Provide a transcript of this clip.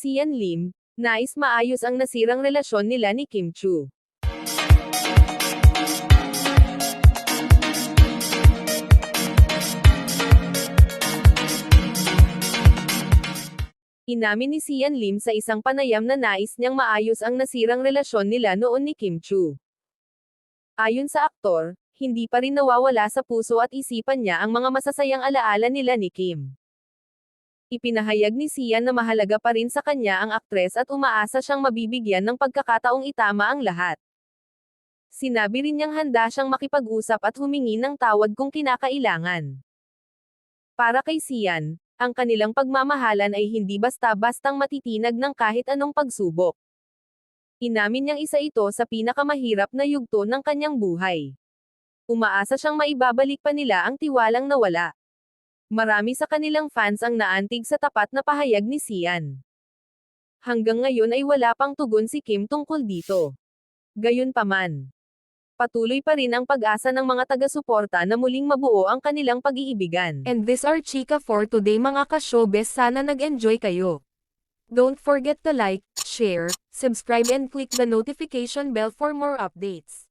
Sian Lim, nais maayos ang nasirang relasyon nila ni Kim Chu. Inamin ni Sian Lim sa isang panayam na nais niyang maayos ang nasirang relasyon nila noon ni Kim Chu. Ayon sa aktor, hindi pa rin nawawala sa puso at isipan niya ang mga masasayang alaala nila ni Kim. Ipinahayag ni Sian na mahalaga pa rin sa kanya ang aktres at umaasa siyang mabibigyan ng pagkakataong itama ang lahat. Sinabi rin niyang handa siyang makipag-usap at humingi ng tawad kung kinakailangan. Para kay Sian, ang kanilang pagmamahalan ay hindi basta-bastang matitinag ng kahit anong pagsubok. Inamin niyang isa ito sa pinakamahirap na yugto ng kanyang buhay. Umaasa siyang maibabalik pa nila ang tiwalang nawala. Marami sa kanilang fans ang naantig sa tapat na pahayag ni Sian. Hanggang ngayon ay wala pang tugon si Kim tungkol dito. Gayunpaman, patuloy pa rin ang pag-asa ng mga taga-suporta na muling mabuo ang kanilang pag-iibigan. And this are Chika for today mga ka-showbiz sana nag-enjoy kayo. Don't forget to like, share, subscribe and click the notification bell for more updates.